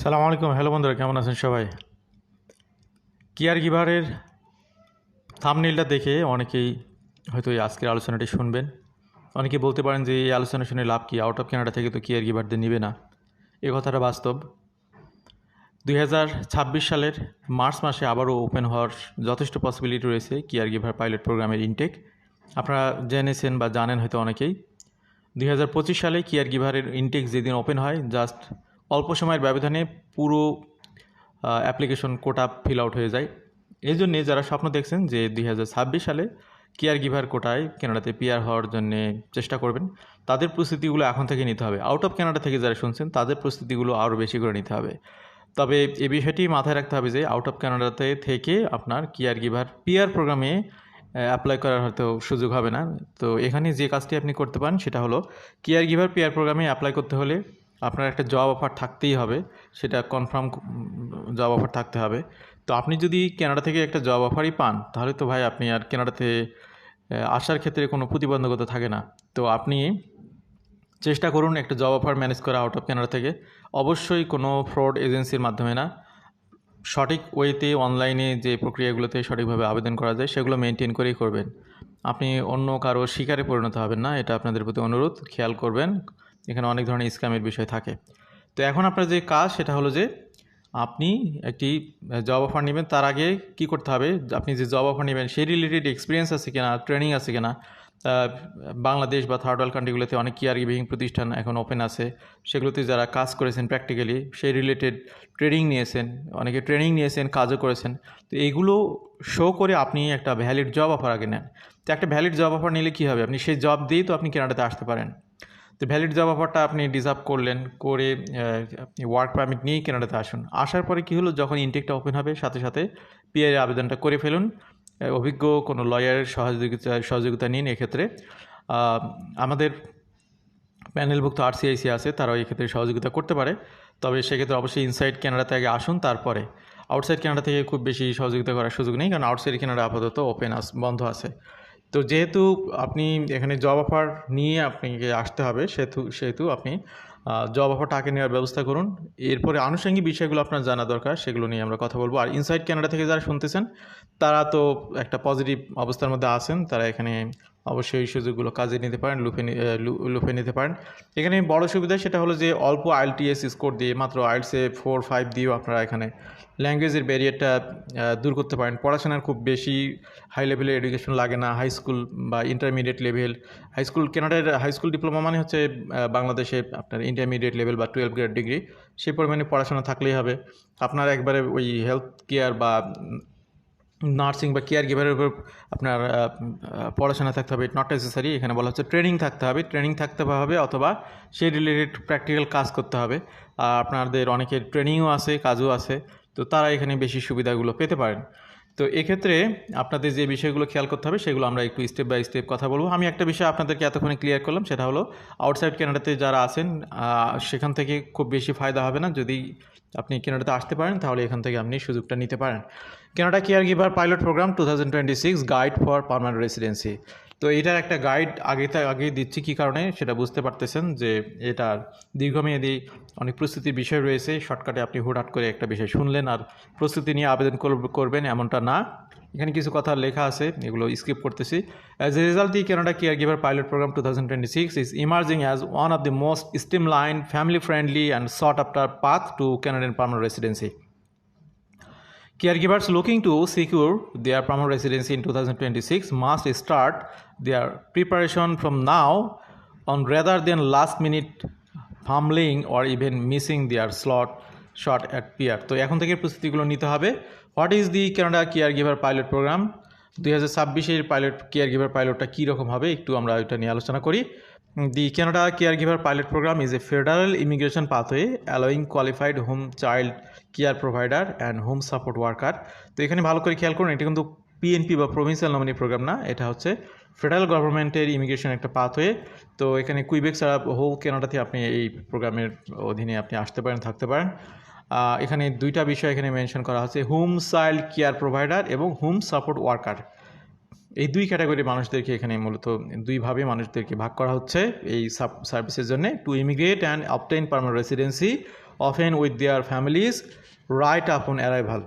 সালাম আলাইকুম। হ্যালো বন্ধুরা, কেমন আছেন সবাই? কেয়ার গিভারের থামনেলটা দেখে অনেকেই হয়তো এই আজকের আলোচনাটি শুনবেন। অনেকে বলতে পারেন যে এই আলোচনা শুনে লাভ কি? আউট অফ কানাডা থেকে তো কেয়ার গিভারদের নিবে না। এ কথাটা বাস্তব। দুই হাজার ছাব্বিশ সালের মার্চ মাসে আবারও ওপেন হওয়ার যথেষ্ট পসিবিলিটি রয়েছে কেয়ার গিভার পাইলট প্রোগ্রামের ইনটেক আপনারা জেনেছেন বা জানেন হয়তো অনেকেই। দুই হাজার পঁচিশ সালে কেয়ার গিভারের ইনটেক যেদিন ওপেন হয় জাস্ট অল্প সময়ের ব্যবধানে পুরো অ্যাপ্লিকেশন কোটা ফিল আউট হয়ে যায়। এই জন্যে যারা স্বপ্ন দেখছেন যে দুই হাজার ছাব্বিশ সালে কেয়ার গিভার কোটায় কানাডাতে পিয়ার হওয়ার জন্য চেষ্টা করবেন, তাদের প্রস্তুতিগুলো এখন থেকে নিতে হবে। আউট অফ কানাডা থেকে যারা শুনছেন, তাদের প্রস্তুতিগুলো আরও বেশি করে নিতে হবে। তবে এই বিষয়টি মাথায় রাখতে হবে যে আউট অফ কানাডাতে থেকে আপনার কেয়ার গিভার পিয়ার প্রোগ্রামে অ্যাপ্লাই করার হয়তো সুযোগ হবে না। তো এখানে যে কাজটি আপনি করতে পারেন, সেটা হলো কেয়ার গিভার পিয়ার প্রোগ্রামে অ্যাপ্লাই করতে হলে আপনার একটা জব অফার থাকতেই হবে, সেটা কনফার্ম জব অফার থাকতে হবে। তো আপনি যদি কানাডা থেকে একটা জব অফারই পান, তাহলে তো ভাই আপনি আর কানাডাতে আসার ক্ষেত্রে কোনো প্রতিবন্ধকতা থাকে না। তো আপনি চেষ্টা করুন একটা জব অফার ম্যানেজ করা আউট অফ কানাডা থেকে। অবশ্যই কোনো ফ্রড এজেন্সির মাধ্যমে না। সঠিক ওয়েতে অনলাইনে যে প্রক্রিয়াগুলোতে সঠিকভাবে আবেদন করা যায়, সেগুলো মেনটেন করেই করবেন। আপনি অন্য কারও শিকারে পরিণত হবেন না, এটা আপনাদের প্রতি অনুরোধ। খেয়াল করবেন। এখানে অনেক ধরনের স্ক্যামের বিষয় থাকে। তো এখন আপনার যে কাজ, সেটা হলো যে আপনি একটি জব অফার নেবেন, তার আগে কি করতে হবে? আপনি যে জব অফার নেবেন, সেই রিলেটেড এক্সপিরিয়েন্স আছে কিনা ট্রেনিং আছে কিনা? বাংলাদেশ বা থার্ড ওয়ার্ল্ড কান্ট্রিগুলোতে অনেক কেয়ার গিভিং প্রতিষ্ঠান এখন ওপেন আছে। সেগুলোতে যারা কাজ করেছেন প্র্যাকটিক্যালি সেই রিলেটেড ট্রেনিং নিয়েছেন, অনেকে ট্রেনিং নিয়েছেন, কাজও করেছেন। তো এইগুলো শো করে আপনি একটা ভ্যালিড জব অফার আগে নেন। তো একটা ভ্যালিড জব অফার নিলে কী হবে? আপনি সেই জব দিয়েই তো আপনি কেনাডাতে আসতে পারেন। তো ভ্যালিড জব অফারটা আপনি ডিজার্ভ করলেন, করে আপনি ওয়ার্ক পারমিট নিয়েই কেনাডাতে আসুন। আসার পরে কী হলো? যখন ইনটেকটা ওপেন হবে, সাথে সাথে পিআই আবেদনটা করে ফেলুন। অভিজ্ঞ কোনো লয়ারের সহযোগিতা সহযোগিতা নিন এক্ষেত্রে। আমাদের প্যানেলভুক্ত আরসিআইসি আছে, তারাও এক্ষেত্রে সহযোগিতা করতে পারে। তবে সেক্ষেত্রে অবশ্যই ইনসাইড কানাডাতে আগে আসুন তারপরে। আউটসাইড কানাডা থেকে খুব বেশি সহযোগিতা করার সুযোগ নেই, কারণ আউটসাইড কানাডা আপাতত ওপেন আস, বন্ধ আছে। তো যেহেতু আপনি এখানে জব অফার নিয়ে আপনাকে আসতে হবে, সেহেতু সেহেতু আপনি জব অফার টাকে নেওয়ার ব্যবস্থা করুন। এরপরে আনুষঙ্গিক বিষয়গুলো আপনার জানা দরকার, সেগুলো নিয়ে আমরা কথা বলব। আর ইনসাইড ক্যানাডা থেকে যারা শুনতেছেন, তারা তো একটা পজিটিভ অবস্থার মধ্যে আছেন, তারা এখানে অবশ্যই এই সুযোগগুলো কাজে নিতে পারেন, লুফে লুফে নিতে পারেন। এখানে বড় সুবিধা সেটা হলো যে অল্প আইএলটিএস স্কোর দিয়ে মাত্র আইএলসে ফোর ফাইভ দিয়েও আপনারা এখানে ল্যাঙ্গুয়েজের ব্যারিয়ারটা দূর করতে পারেন। পড়াশোনার খুব বেশি হাই লেভেলের এডুকেশন লাগে না। হাই স্কুল বা ইন্টারমিডিয়েট লেভেল হাই স্কুল কেনাডার হাই স্কুল ডিপ্লোমা মানে হচ্ছে বাংলাদেশে আপনার ইন্টারমিডিয়েট লেভেল বা টুয়েলভ গ্রেড ডিগ্রি সেই পরিমাণে পড়াশোনা থাকলেই হবে। আপনার একবারে ওই হেলথ কেয়ার বা নার্সিং বা কেয়ার গিভারের উপর আপনার পড়াশোনা থাকতে হবে নট নেসেসারি এখানে বলা হচ্ছে ট্রেনিং থাকতে হবে ট্রেনিং থাকতে হবে অথবা সেই রিলেটেড প্র্যাকটিক্যাল কাজ করতে হবে। আর আপনাদের অনেকের ট্রেনিংও আছে, কাজও আছে, তো তারা এখানে বেশি সুবিধাগুলো পেতে পারেন। তো এক্ষেত্রে আপনাদের যে বিষয়গুলো খেয়াল করতে হবে, সেগুলো আমরা একটু স্টেপ বাই স্টেপ কথা বলব। আমি একটা বিষয় আপনাদেরকে এতক্ষণে ক্লিয়ার করলাম, সেটা হলো আউটসাইড কানাডাতে যারা আছেন সেখান থেকে খুব বেশি ফায়দা হবে না। যদি আপনি কানাডাতে আসতে পারেন, তাহলে এখান থেকে আপনি সুযোগটা নিতে পারেন। Canada caregiver pilot program two thousand twenty six guide for permanent residency তো এটার একটা গাইড আগে আগে দিচ্ছি কী কারণে? সেটা বুঝতে পারতেছেন যে এটার দীর্ঘমেয়াদী অনেক প্রস্তুতির বিষয় রয়েছে। শর্টকাটে আপনি হুটহাট করে একটা বিষয় শুনলেন আর প্রস্তুতি নিয়ে আবেদন করব- করবেন এমনটা না। এখানে কিছু কথা লেখা আছে, এগুলো স্কিপ করতেছি। As a result the Canada caregiver pilot program two thousand twenty six is emerging as one of the most streamline family friendly and sought after path to Canadian permanent residency Caregivers looking to secure their permanent residency in 2026 must start their preparation from now on rather than last minute fumbling or even missing their slot shot at peer তো এখন থেকে প্রস্তুতিগুলো নিতে হবে what is the Canada care pilot program দুই হাজার ছাব্বিশের pilot care পাইলটটা কী হবে একটু আমরা এটা নিয়ে আলোচনা করি Canada caregiver pilot program is a federal immigration pathway allowing qualified home child care provider and home support worker তো এখানে ভালো করে খেয়াল করুন, এটা কিন্তু পিএনপি বা প্রভিন্সিয়াল নমিনি প্রোগ্রাম না, এটা হচ্ছে ফেডারেল গভর্নমেন্টের ইমিগ্রেশন একটা পাথওয়ে তো এখানে কুইবেক ছাড়া হোল কেনাডাতে আপনি এই প্রোগ্রামের অধীনে আপনি আসতে পারেন, থাকতে পারেন। এখানে দুইটা বিষয় এখানে মেনশন করা হচ্ছে হোম চাইল্ড কেয়ার প্রোভাইডার এবং হোম সাপোর্ট ওয়ার্কার এই দুই ক্যাটাগরির মানুষদেরকে এখানে মূলত দুইভাবে মানুষদেরকে ভাগ করা হচ্ছে এই সার্ভিসের জন্য। To immigrate and obtain permanent residency often with their families right upon arrival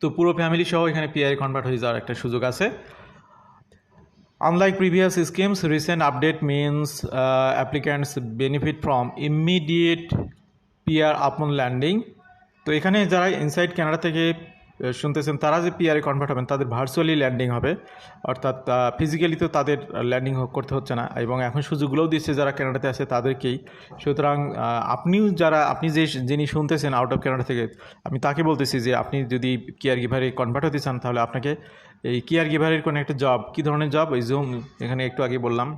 তো পুরো ফ্যামিলি সহ এখানে পিআই কনভার্ট হয়ে যাওয়ার একটা সুযোগ আছে। Unlike previous schemes recent update means applicants benefit from immediate PR upon landing তো এখানে যারা ইনসাইড ক্যানাডা থেকে শুনতেছেন তারা যে পিআরে কনভার্ট হবেন, তাদের ভার্চুয়ালি ল্যান্ডিং হবে। অর্থাৎ ফিজিক্যালি তো তাদের ল্যান্ডিং করতে হচ্ছে না। এবং এখন সুযোগগুলোও দিচ্ছে যারা কানাডাতে আছে, তাদেরকেই। সুতরাং আপনিও যারা, আপনি যে যিনি শুনতেছেন আউট অফ কানাডা থেকে, আমি তাকে বলতেছি যে, আপনি যদি কেয়ার গিভারে কনভার্ট হতে চান, তাহলে আপনাকে এই কেয়ার গিভারের কোনো একটা জব কী ধরনের জব ওই জুম এখানে একটু আগে বললাম।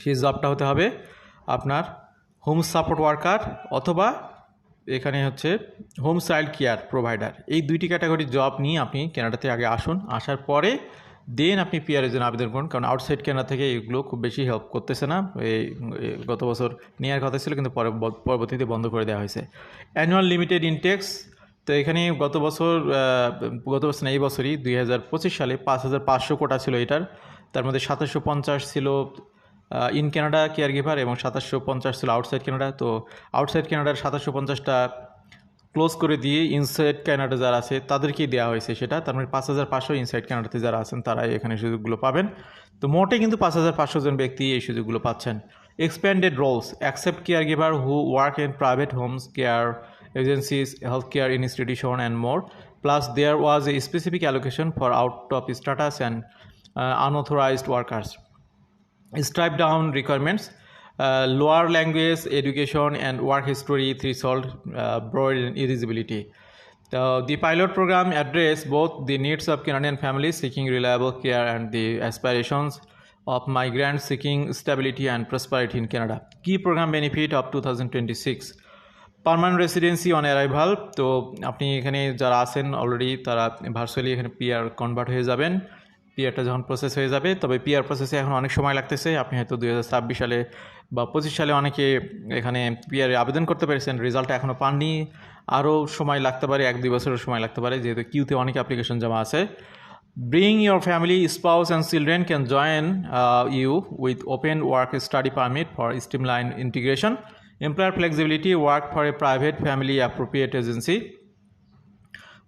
সেই জবটা হতে হবে আপনার হোম সাপোর্ট ওয়ার্কার অথবা এখানে হচ্ছে হোম চাইল্ড কেয়ার প্রোভাইডার এই দুইটি ক্যাটাগরির জব নিয়ে আপনি কেনাডাতে আগে আসুন, আসার পরে দেন আপনি পিআরের জন্য আবেদন করুন। কারণ আউটসাইড কেনাডা থেকে এগুলো খুব বেশি হেল্প করতেছে না। এই এই গত বছর নেওয়ার কথা ছিল, কিন্তু পরে, পরবর্তীতে বন্ধ করে দেওয়া হয়েছে। অ্যানুয়াল লিমিটেড ইনটেক্স তো এখানে গত বছর গত বছর না, এই বছরই দুই হাজার পঁচিশ সালে পাঁচ হাজার পাঁচশো কোটা ছিল এটার। তার মধ্যে সাতাশশো পঞ্চাশ ছিল ইন কানাডা কেয়ার গিভার এবং সাতাশশো পঞ্চাশ ছিল আউটসাইড কানাডা তো আউটসাইড কানাডার সাতাশশো পঞ্চাশটা ক্লোজ করে দিয়ে ইনসাইড কানাডা যারা আছে তাদেরকেই দেওয়া হয়েছে সেটা তার মানে পাঁচ হাজার পাঁচশো ইনসাইড কানাডাতে যারা আছেন তারাই এখানে সুযোগগুলো পাবেন তো মোটে কিন্তু পাঁচ হাজার পাঁচশো জন ব্যক্তি এই সুযোগগুলো পাচ্ছেন expanded roles accept caregiver who work in private homes care agencies health care and more. Plus, there was a a specific for for out of status and unauthorized workers. Stripe down requirements. Uh, lower language, education, and work history threshold uh, broad eligibility. The, the pilot program addressed both the needs of Canadian families seeking reliable care and the aspirations of migrants seeking stability and prosperity in Canada. Key program benefit of 2026. Permanent residency on arrival তো আপনি এখানে যারা আছেন already তারা virtually এখানে PR convert হয়ে যাবেন পিয়ারটা যখন প্রসেস হয়ে যাবে, তবে পিআর প্রসেসে এখন অনেক সময় লাগতেছে। আপনি হয়তো দুই ছাব্বিশ সালে বা পঁচিশ সালে অনেকে এখানে পিআরে আবেদন করতে পেরেছেন। রেজাল্ট এখনও পাননি। আরও সময় লাগতে পারে, এক দুই বছরের সময় লাগতে পারে। যেহেতু কিউতে অনেক অ্যাপ্লিকেশন জমা আছে। Bring your family spouse and children can join you with open work study permit for streamline integration employer flexibility work for a private family appropriate agency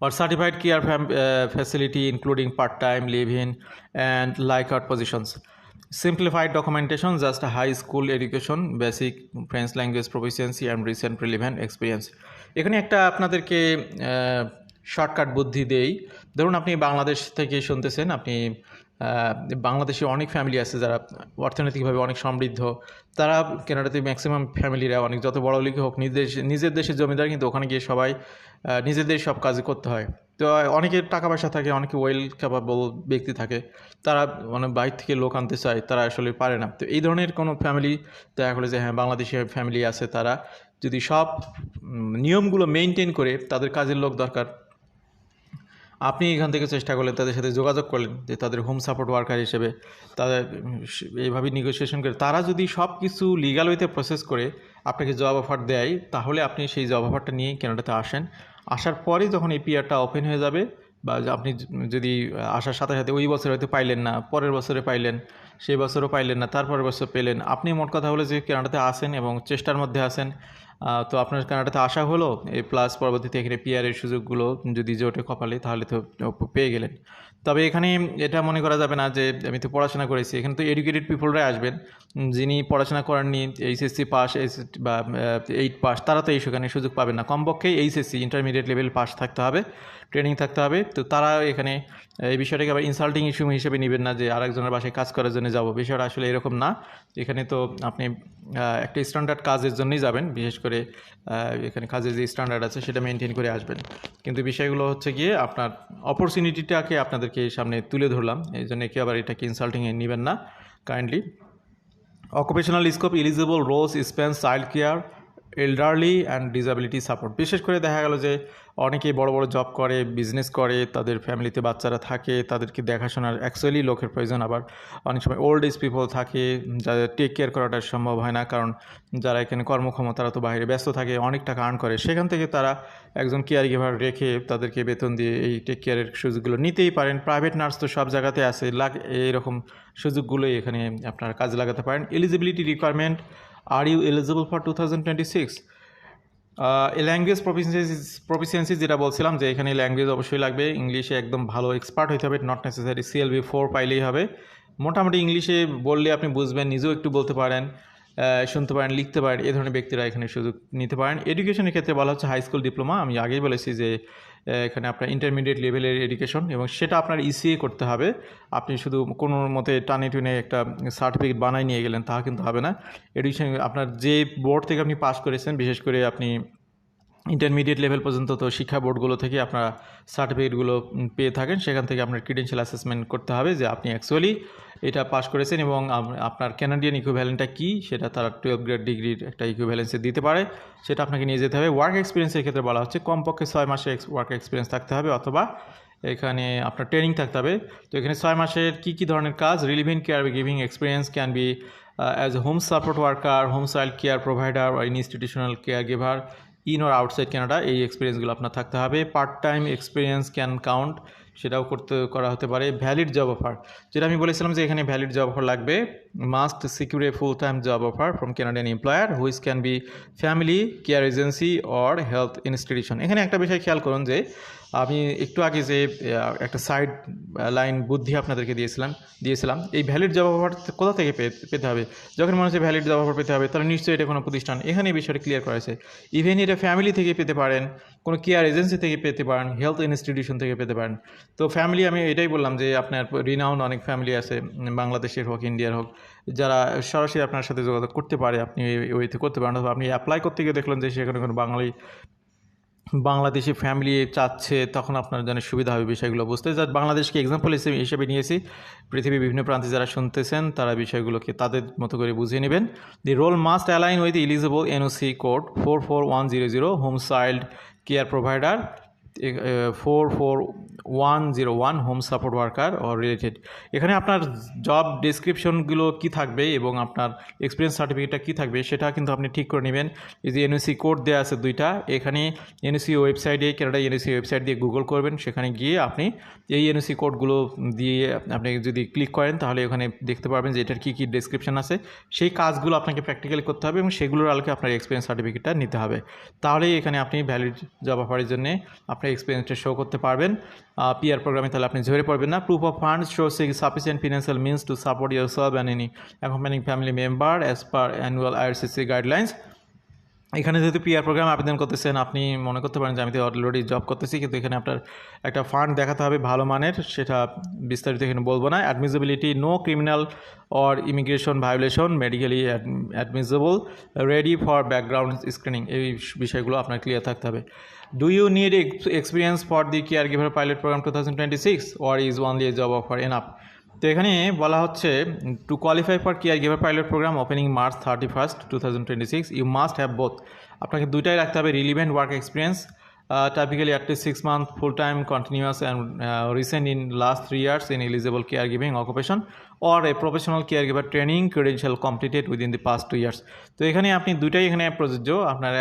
or certified care fam- uh, facility including part-time live-in and like-out positions. Simplified documentation, just high school education, basic French language proficiency and recent relevant experience. এখানে একটা আপনাদেরকে shortcut বুদ্ধি দেই ধরুন আপনি বাংলাদেশ থেকে শুনতেছেন আপনি বাংলাদেশে অনেক ফ্যামিলি আছে যারা অর্থনৈতিকভাবে অনেক সমৃদ্ধ। তারা কেনাডাতে ম্যাক্সিমাম ফ্যামিলিরা অনেক, যত বড় লিখে হোক, নিজের নিজের দেশের জমিদার কিন্তু ওখানে গিয়ে সবাই নিজেদের সব কাজ করতে হয়। তো অনেকের টাকা পয়সা থাকে, অনেকে ওয়েল ক্যাপাবল ব্যক্তি থাকে। তারা মানে বাইরে থেকে লোক আনতে চায়, তারা আসলে পারে না। তো এই ধরনের কোনো ফ্যামিলি দেখা গেলো যে হ্যাঁ বাংলাদেশি ফ্যামিলি আছে তারা। যদি সব নিয়মগুলো মেনটেন করে তাদের কাজের লোক দরকার আপনি এখান থেকে চেষ্টা করলেন তাদের সাথে যোগাযোগ করলেন যে তাদের হোম সাপোর্ট ওয়ার্কার হিসেবে তাদের, এইভাবে নেগোসিয়েশন করে। তারা যদি সব কিছু লিগাল ওয়েতে প্রসেস করে আপনাকে জব অফার দেয়, তাহলে আপনি সেই জব অফারটা নিয়ে কেনাডাতে আসেন। আসার পরে যখন এই পিআরটা ওপেন হয়ে যাবে বা আপনি যদি আসার সাথে সাথে ওই বছর হয়তো পাইলেন না, পরের বছরে পাইলেন, সেই বছরও পাইলেন না, তারপরের বছর পেলেন। আপনি মোট কথা হলো যে কানাডাতে আসেন এবং চেষ্টার মধ্যে আসেন তো আপনার কানাডাতে আসা হলো এই প্লাস পরবর্তীতে এখানে পিআরের সুযোগগুলো যদি জোটে কপালে, তাহলে তো পেয়ে গেলেন। তবে এখানে এটা মনে করা যাবে না যে, আমি তো পড়াশোনা করেছি, এখানে তো এডুকেটেড পিপলরাই আসবেন। যিনি পড়াশোনা করেননি এইচএসসি পাস বা এইট পাস তারা তো এই সেখানে সুযোগ পাবেন না। কমপক্ষে এইচএসসি ইন্টারমিডিয়েট লেভেল পাস থাকতে হবে। ট্রেনিং থাকতে হবে। তো তারা এখানে, এই বিষয়টাকে আবার ইনসাল্টিং ইস্যু হিসেবে নেবেন না যে আরেকজনের বাসায় কাজ করার জন্য যাব। বিষয়টা আসলে এরকম না। এখানে তো আপনি একটা স্ট্যান্ডার্ড কাজের জন্যই যাবেন। বিশেষ করে এখানে কাজের যে স্ট্যান্ডার্ড আছে সেটা মেনটেন করে আসবেন। কিন্তু বিষয়গুলো হচ্ছে গিয়ে আপনার অপরচুনিটিটাকে আপনাদেরকে সামনে তুলে ধরলাম। এই জন্য কেউ আবার এটাকে ইনসাল্টিংয়ে নেবেন না kindly occupational scope eligible roles span child care elderly and disability support বিশেষ করে দেখা গেল যে অনেকেই বড় বড় জব করে বিজনেস করে, তাদের ফ্যামিলিতে বাচ্চারা থাকে, তাদেরকে দেখাশোনার অ্যাকচুয়ালি লোকের প্রয়োজন। আবার অনেক সময় ওল্ড এজ পিপল থাকে যাদের টেক কেয়ার করাটা সম্ভব হয় না, কারণ যারা এখানে কর্মক্ষম, তারা তো বাইরে ব্যস্ত থাকে, অনেক টাকা আর্ন করে। সেখান থেকে তারা একজন কেয়ার গিভার রেখে তাদেরকে বেতন দিয়ে এই টেক কেয়ারের সুযোগগুলো নিতেই পারেন। প্রাইভেট নার্স তো সব জায়গাতে আছে, লাগ এইরকম সুযোগগুলোই এখানে আপনারা কাজে লাগাতে পারেন। Eligibility requirement are you eligible for two thousand twenty six language proficiency proficiency যেটা বলছিলাম যে এখানে ল্যাঙ্গুয়েজ অবশ্যই লাগবে। ইংলিশে একদম ভালো এক্সপার্ট হতে হবে নট নেসেসারি সিএলবি ফোর পাইলেই হবে। মোটামুটি ইংলিশে বললে আপনি বুঝবেন, নিজেও একটু বলতে পারেন শুনতে পারেন, লিখতে পারেন, এ ধরনের ব্যক্তিরা এখানে সুযোগ নিতে পারেন। এডুকেশনের ক্ষেত্রে বলা হচ্ছে হাই স্কুল ডিপ্লোমা আমি আগেই বলেছি যে এখানে আপনার ইন্টারমিডিয়েট লেভেলের এডুকেশন এবং সেটা আপনার ইসিএ করতে হবে। আপনি শুধু কোনো মতে টানে টুনে একটা সার্টিফিকেট বানাই নিয়ে গেলেন তা কিন্তু হবে না। এডুকেশন আপনার যে বোর্ড থেকে আপনি পাস করেছেন, বিশেষ করে আপনি ইন্টারমিডিয়েট লেভেল পর্যন্ত তো শিক্ষা বোর্ডগুলো থেকে আপনারা সার্টিফিকেটগুলো পেয়ে থাকেন, সেখান থেকে আপনার ক্রিডেন্সিয়াল অ্যাসেসমেন্ট করতে হবে যে আপনি অ্যাকচুয়ালি এটা পাস করেছেন এবং আপনার ক্যানাডিয়ান ইকুইভ্যালেন্টটা কী? সেটা তারা টুয়েলভ গ্রেড ডিগ্রির একটা ইকুইভ্যালেন্সে দিতে পারে। সেটা আপনাকে নিয়ে যেতে হবে। ওয়ার্ক এক্সপিরিয়েন্সের ক্ষেত্রে বলা হচ্ছে, কমপক্ষে ছয় মাসের ওয়ার্ক এক্সপিরিয়েন্স থাকতে হবে অথবা এখানে আপনার ট্রেনিং থাকতে হবে। তো এখানে ছয় মাসের কী কী ধরনের কাজ? Relevant caregiving experience can be as a home support worker home child care provider or institutional caregiver in or outside Canada এই এক্সপিরিয়েন্সগুলো আপনার থাকতে হবে। Part time experience can count সেটাও করতে, করা হতে পারে। ভ্যালিড জব অফার যেটা আমি বলেছিলাম যে এখানে ভ্যালিড জব অফার লাগবে। Must secure a full time job offer from Canadian employer which can be family care agency or health institution এখানে একটা বিষয় খেয়াল করুন যে আমি একটু আগে যে একটা সাইড লাইন বুদ্ধি আপনাদেরকে দিয়েছিলাম দিয়েছিলাম। এই ভ্যালিড জব অফার কোথা থেকে পেতে হবে? যখন মনে হচ্ছে ভ্যালিড জব অফার পেতে হবে, তাহলে নিশ্চয়ই এটা কোনো প্রতিষ্ঠান। এখানে এই বিষয়টা ক্লিয়ার করা আছে ইভেন এটা ফ্যামিলি থেকে পেতে পারেন, কোনো কেয়ার এজেন্সি থেকে পেতে পারেন হেলথ ইনস্টিটিউশন থেকে পেতে পারেন। তো ফ্যামিলি আমি এটাই বললাম যে আপনার রিনাউন্ড অনেক ফ্যামিলি আছে, বাংলাদেশের হোক ইন্ডিয়ার হোক, যারা সরাসরি আপনার সাথে যোগাযোগ করতে পারে, আপনি ওই- ওইতে করতে পারেন, অথবা আপনি অ্যাপ্লাই করতে গিয়ে দেখলেন যে সেখানে কোনো বাঙালি, বাংলাদেশি ফ্যামিলি চাচ্ছে, তখন আপনার জন্য সুবিধা হবে বিষয়গুলো বুঝতে। যা বাংলাদেশকে এক্সাম্পল হিসেবে হিসেবে নিয়েছি। পৃথিবীর বিভিন্ন প্রান্তে যারা শুনতেছেন, তারা বিষয়গুলোকে তাদের মতো করে বুঝিয়ে নেবেন। The role must align with eligible NOC code four four one zero zero home child care provider four four one zero one home support worker or related এখানে আপনার জব ডেসক্রিপশনগুলো কী থাকবে এবং আপনার এক্সপিরিয়েন্স সার্টিফিকেটটা কী থাকবে সেটা কিন্তু আপনি ঠিক করে নেবেন। এই যে এনএসি কোড দেওয়া আছে দুইটা, এখানে এনএসি ওয়েবসাইটে কেনাডা এনএসি ওয়েবসাইট দিয়ে গুগল করবেন, সেখানে গিয়ে আপনি এই এনএসি কোডগুলো দিয়ে আপনি যদি ক্লিক করেন তাহলে ওখানে দেখতে পারবেন যে এটার কী কী ডেসক্রিপশন আছে। সেই কাজগুলো আপনাকে প্র্যাকটিক্যালি করতে হবে এবং সেগুলোর আলোকে আপনার এক্সপিরিয়েন্স সার্টিফিকেটটা নিতে হবে। তাহলেই এখানে আপনি ভ্যালিড জব অফারের জন্য আপনার এক্সপিরিয়েন্সটা শো করতে পারবেন। পিআর প্রোগ্রামে তাহলে আপনি ঝরে পড়বেন না। Proof of funds show sufficient financial means to support yourself and any accompanying family member as per annual IRCC guidelines এখানে যেহেতু পিআর প্রোগ্রাম আবেদন করতেছেন, আপনি মনে করতে পারেন যে আমি তো অলরেডি জব করতেছি, কিন্তু এখানে আপনার একটা ফান্ড দেখাতে হবে ভালো মানের, সেটা বিস্তারিত এখানে বলব না। Admissibility no criminal or immigration violation medically admissible ready for background screening এই বিষয়গুলো আপনার ক্লিয়ার থাকতে হবে। For the caregiver pilot program two thousand twenty six or is only a job offer enough তো এখানে বলা হচ্ছে to qualify for caregiver pilot program opening March thirty first two thousand twenty six you must have both আপনাকে দুইটাই রাখতে হবে relevant work experience typically at least six month full time continuous and uh, recent in last three years in eligible caregiving occupation or a professional caregiver training credential completed within the past two years. তো এখানে আপনি দুইটাই এখানে প্রযোজ্য আপনার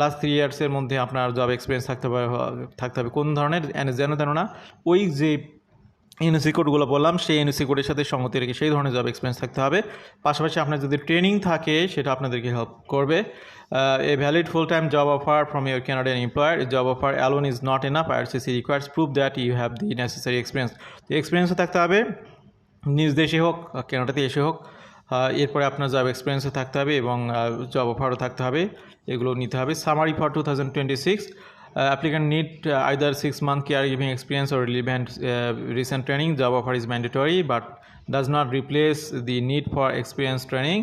last three ইয়ার্সের মধ্যে আপনার job experience থাকতে হবে থাকতে হবে। কোন ধরনের? যেন তেন না, ওই যে এনএসি কোডগুলো বললাম, সেই এনএসি কোডের সাথে সঙ্গতি রেখে সেই ধরনের জব এক্সপিরিয়েন্স থাকতে হবে। পাশাপাশি আপনার যদি ট্রেনিং থাকে, সেটা আপনাদেরকে হেল্প করবে। A valid full time job offer from your Canadian employer job offer alone is not an enough IRCC requires prove that you have the necessary experience তো এক্সপিরিয়েন্সও থাকতে হবে, নিজ দেশে হোক, কেনাডাতে এসে হোক। এরপরে আপনার জব এক্সপিরিয়েন্সও থাকতে হবে এবং জব অফারও থাকতে হবে। এগুলো নিতে হবে। Summary for two applicant need either six month caregiving experience or relevant recent training job offer is mandatory but does not replace the need for experience training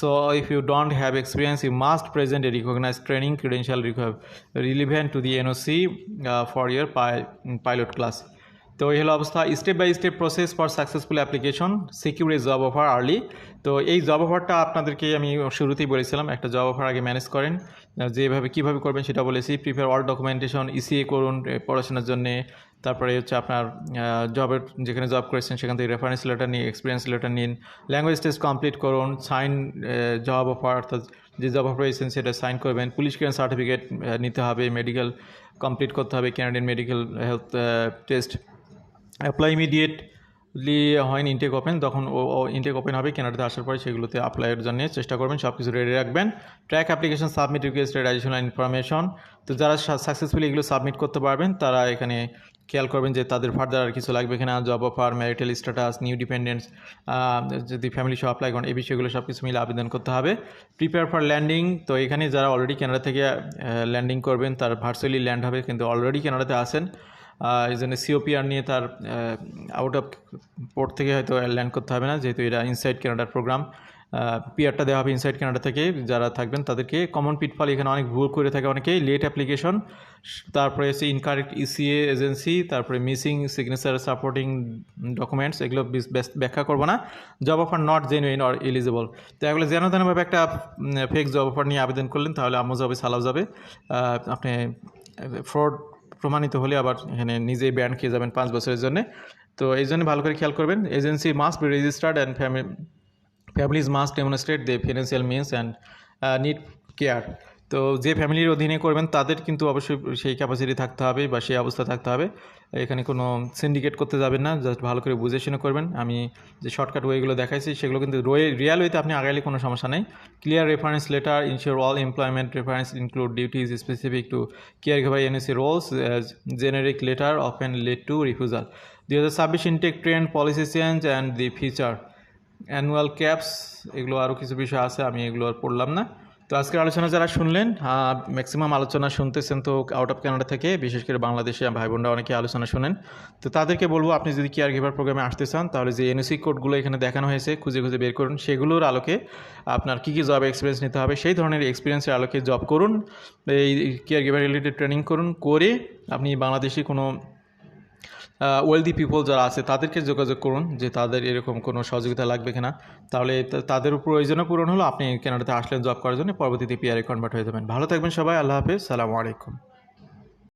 so if you don't have experience you must present a recognize training credential relevant to the NOC for your pilot class তো এই হলো অবস্থা। Step by step process for successful application secure a job offer early তো এই job অফারটা আপনাদেরকে আমি শুরুতেই বলেছিলাম, একটা জব অফার আগে ম্যানেজ করেন। যেভাবে কীভাবে করবেন সেটা বলেছি। প্রিপেয়ার অল ডকুমেন্টেশন ইসিএ করুন পড়াশোনার জন্যে। তারপরে হচ্ছে আপনার জবের যেখানে জব করেছেন সেখান থেকে রেফারেন্স লেটার নিন এক্সপিরিয়েন্স লেটার নিন। ল্যাঙ্গুয়েজ টেস্ট কমপ্লিট করুন সাইন জব অফার অর্থাৎ যে জব অফার পেয়েছেন সেটা সাইন করবেন। পুলিশ ক্লিয়ারেন্স সার্টিফিকেট নিতে হবে মেডিকেল কমপ্লিট করতে হবে Canadian medical health test apply immediately হয় ইনটেক ওপেন তখন ও ইনটেক ওপেন হবে কেনাডাতে আসার পরে সেগুলোতে অ্যাপ্লাইয়ের জন্য চেষ্টা করবেন সব কিছু রেডি রাখবেন। Track application submit request additional information তো যারা সাকসেসফুলি এগুলো সাবমিট করতে পারবেন, তারা এখানে খেয়াল করবেন যে তাদের ফার্দার আর কিছু লাগবে কিনা job offer marital status new dependence যদি ফ্যামিলি সহ অ্যাপ্লাই করেন, এই বিষয়গুলো সব কিছু মিলে আবেদন করতে হবে। প্রিপেয়ার ফর ল্যান্ডিং তো এখানে যারা অলরেডি কানাডা থেকে ল্যান্ডিং করবেন, তার ভার্চুয়ালি ল্যান্ড হবে, কিন্তু অলরেডি কানাডাতে আসেন এই জন্য সিওপিআর নিয়ে তার আউট অফ পোর্ট থেকে হয়তো ল্যান্ড করতে হবে না, যেহেতু এটা ইনসাইড কানাডার প্রোগ্রাম পিআরটা দেওয়া হবে ইনসাইড কানাডা থেকে, যারা থাকবেন তাদেরকে। কমন পিটফল এখানে অনেক ভুল করে থাকে অনেকেই লেট অ্যাপ্লিকেশন তারপরে হচ্ছে ইনকারেক্ট ইসিএ এজেন্সি তারপরে মিসিং সিগনেচার সাপোর্টিং ডকুমেন্টস এগুলো ব্যাখ্যা করব না। Job offer not genuine or eligible তো এগুলো যেন তেনভাবে একটা ফেক জব অফার নিয়ে আবেদন করলেন, তাহলে আমো যাবে, সালাও যাবে। আপনি ফ্রড প্রমাণিত হলে আবার এখানে নিজেই ব্যান্ড খেয়ে যাবেন পাঁচ বছরের জন্য। তো এই জন্য ভালো করে খেয়াল করবেন, agency must be registered and family families must demonstrate they financial means and need care তো যে ফ্যামিলির অধীনে করবেন, তাদের কিন্তু অবশ্যই সেই ক্যাপাসিটি থাকতে হবে বা সেই অবস্থা থাকতে হবে। এখানে কোনো সিন্ডিকেট করতে যাবেন না জাস্ট ভালো করে বুঝে শুনে করবেন। আমি যে শর্টকাট ওয়েগুলো দেখাইছি, সেগুলো কিন্তু রয়ে রিয়াল ওয়েতে আপনি আগাইলে কোনো সমস্যা নেই। Clear reference letter ensure all employment reference include duties specific to caregiver NOC roles generic letter of অ্যান্ড লেট টু রিফিউজাল দুই হাজার ছাব্বিশ intake trend policy change and the future annual caps এগুলো আরও কিছু বিষয় আছে, আমি এগুলো আর পড়লাম না। তো আজকের আলোচনা যারা শুনলেন ম্যাক্সিমাম আলোচনা শুনতেছেন তো আউট অফ কানাডা থেকে, বিশেষ করে বাংলাদেশে ভাই বোনরা অনেকে আলোচনা শুনেন। তো তাদেরকে বলব, আপনি যদি কেয়ার গিভার প্রোগ্রামে আসতে চান, তাহলে যে এনএসি কোডগুলো এখানে দেখানো হয়েছে, খুঁজে খুঁজে বের করুন। সেগুলোর আলোকে আপনার কী কী জব এক্সপিরিয়েন্স নিতে হবে, সেই ধরনের এক্সপিরিয়েন্সের আলোকে জব করুন। এই কেয়ার গিভার রিলেটেড ট্রেনিং করুন, করে আপনি বাংলাদেশি কোনো ওয়েলদি পিপল যারা আছে, তাদেরকে যোগাযোগ করুন যে তাদের এরকম কোনো সহযোগিতা লাগবে কিনা। তাহলে তাদের প্রয়োজনও পূরণ হলো, আপনি কেনাডাতে আসলেন জব করার জন্য, পরবর্তীতে পিআরে কনভার্ট হয়ে যাবেন। ভালো থাকবেন সবাই, আল্লাহ হাফিজ, সালামু আলাইকুম।